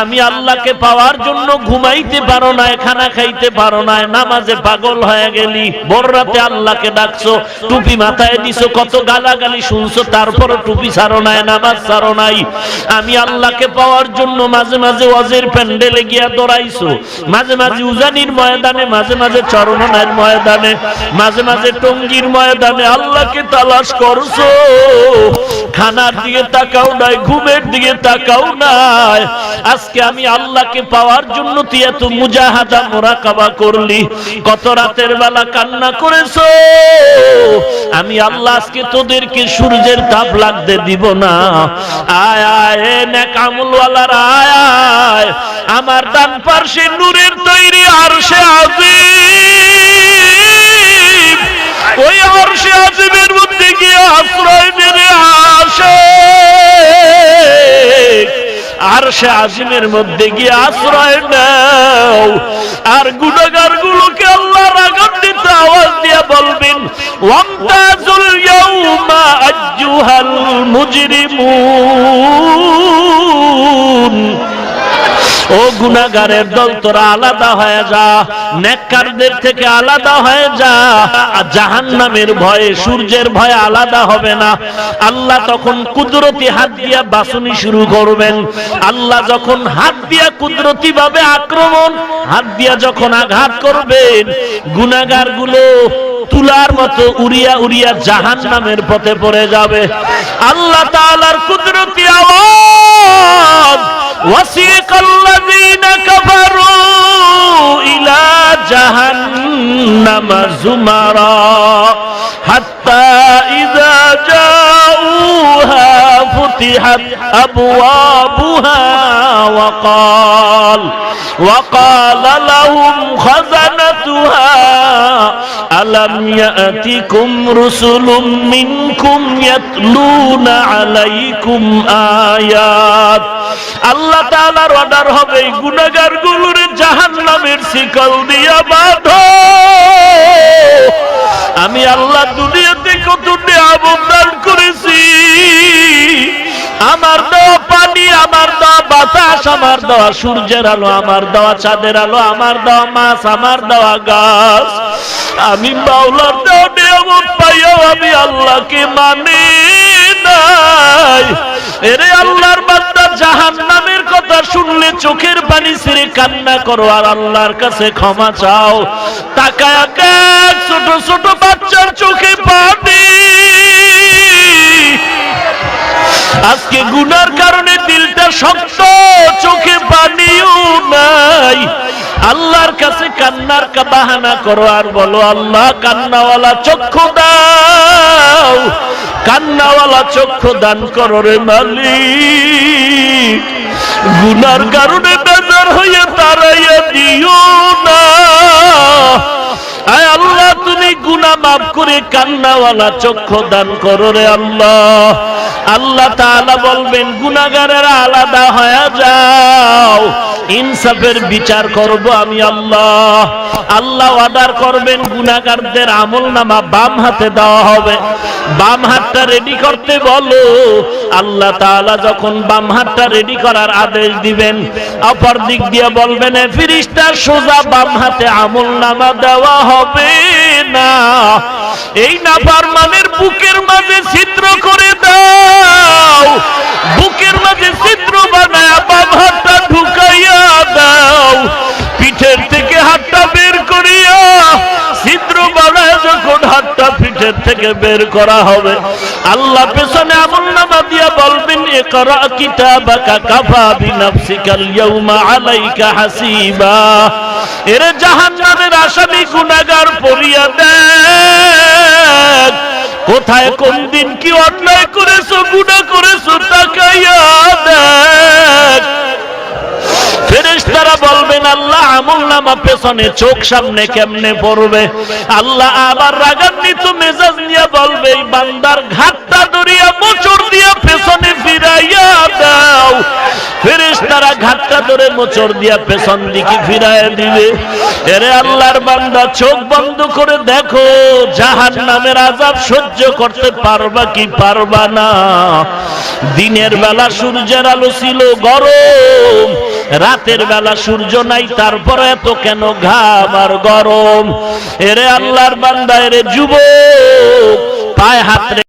আমি আল্লাহকে পাওয়ার জন্য ঘুমাইতে পারো না খানা খাইতে পারো না, নামাজে পাগল হয়ে গেলি বড় রাতে আল্লাহকে ডাকছো, টুপি মাথায় দিছো, কত গালাগালি শুনছো তারপর টুপি ছাড়ো নাই, নামাজ ছাড়ো নাই। আমি আল্লাহকে পাওয়ার জন্য মাঝে মাঝে অজের প্যান্ডেলে গিয়া দৌড়াইছো, মাঝে মাঝে উজানির ময়দানে, মাঝে মাঝে চরণনের ময়দানে, মাঝে মাঝে টঙ্গির ময়দানে আল্লাহকে তালাশ করছ। খানার দিকে তাকাও নাই, ঘুমের দিকে তাকাও নাই আজকে আমি আল্লাহকে পাওয়ার জন্য তুই এত মুজাহাদা, মোরাকাবা করলি। কত রাতের বেলা কান্না করেছ? আমি আল্লাহ আজকে তোদেরকে সূর্যের তাপ লাগতে দিব না। আয় আয় নেক আমলওয়ালার আয় আয়। আমার ডান পার্শ্বে নূরের তৈরি আর সে আজিমের মধ্যে গিয়ে আশ্রয় নাও। আর গুণাগার গুলোকে আল্লাহর দিতে আওয়াজ দিয়ে বলবেন, ওয়ামতাজুল ইয়াউমা আজ্জুহাল মুজরিমুন। ও গুনাগারের দল তোরা আলাদা হয়ে যা, নেককারদের থেকে আলাদা হয়ে যা জাহান্নামের ভয়ে, সূর্যের ভয়ে আলাদা হবে না। আল্লাহ তখন কুদরতি হাত দিয়া বাসুনি শুরু করবেন। আল্লাহ যখন হাত দিয়া কুদরতি ভাবে আক্রমণ, হাত দিয়া যখন আঘাত করবেন গুনাগারগুলো তুলার মতো উড়িয়া উড়িয়া জাহান নামের পথে পড়ে যাবে। আল্লাহ তাআলার কুদরতি আওয়াজ وسيق الذين كفروا إلى جهنم زمرا. حتى إذا جاءوها فتحت أبوابها وقال وقال لهم خزنتها ألم يأتكم رسل منكم يتلون عليكم آيات؟ আল্লাহ তাআলার অর্ডার হবে গুনাহগারগুলোর জাহান্নামের শিকল দিয়া বাঁধো। আমি আল্লাহ দুনিয়াতে কত নিয়ামত করেছি। আমার দেওয়া পানি, আমার দেওয়া বাতাস, আমার দেওয়া সূর্যের আলো, আমার দেওয়া চাঁদের আলো, আমার দেওয়া মাছ, আমার দেওয়া গাছ। আমি বাউলার দেওয়া নিয়ামত পাইয়াও আমি আল্লাহকে মানি নাই। এরে আল্লাহর বান্দা জাহান্নামের কথা শুনলে চোখের পানি ছেড়ে কান্না করো, আর আল্লাহর কাছে ক্ষমা চাও। তাকায় ছোট ছোট বাচ্চার চোখে পানি। আজকে গুনার কারণে দিলটা শক্ত, চোখে পানিও নাই। আল্লাহর কাছে কান্নার বাহানা করো, আর বলো, আল্লাহ, কান্নাওয়ালা চক্ষু দাও। কান্নাওয়ালা চক্ষু দান করো রে মালিক। গুনার কারণে বেজার হয়ে তারাইয়া দিও। গুনাহ মাফ করে কান্নাওয়ালা চক্ষু দান করো রে আল্লাহ। আল্লাহ তাআলা বলবেন, গুনাহগারেরা আলাদা হয়ে যাও। ইনসাফের বিচার করব আমি আল্লাহ। আল্লাহ অর্ডার করবেন, গুনাহগারদের আমল নামা বাম হাতে দেওয়া হবে। বাম হাতটা রেডি করতে বলো। আল্লাহ তাআলা যখন বাম হাতটা রেডি করার আদেশ দিবেন, অপর দিক দিয়ে বলবেন, এ ফিরিস্তা, সোজা বাম হাতে আমল নামা দেওয়া হবে না। এই নাফারমানের বুকের মাঝে ছিদ্র করে দাও। বুকের মাঝে ছিদ্র বানায় বাম হাতটা ঢুকাইয়া দাও। পিঠের থেকে হাতটা বের করিয়া ছিদ্র বানায় যখন হাতটা পিঠের থেকে বের করা হবে, আল্লাহ পেছনে আমল করা কিতাবাকা কাফা বিনাফসিকাল ইয়াউমা আলাইকা হাসিবা এর জাহান্নামের আসামি গুনাহগার পড়িয়া দেখ। কোথায় কোন দিন কি অন্যায় করেছ, গুনাহ করেছ, তাকাইয়া দেখ। ফেরেশতারা বলবেন, আল্লাহ আমল নামা পেছনে চোখ সামনে কেমনে পড়বে? আল্লাহ আবার রাগান্বিত মেজাজ নিয়ে বলবে বান্দার ঘাটটা ধরিয়া ধরে মোচড় দিয়া পেছন দিকে ফিরাইয়া দিবে। এরে আল্লাহর বান্দা, চোখ বন্ধ করে দেখো জাহান নামের আজাব সহ্য করতে পারবা কি পারবা না। দিনের বেলা সূর্যের আলো ছিল গরম, রাতের বেলা সূর্য নাই, তারপরে এত কেন ঘাম আর গরম? এরে আল্লাহর বান্দা, এরে যুবক, পায়ে হাত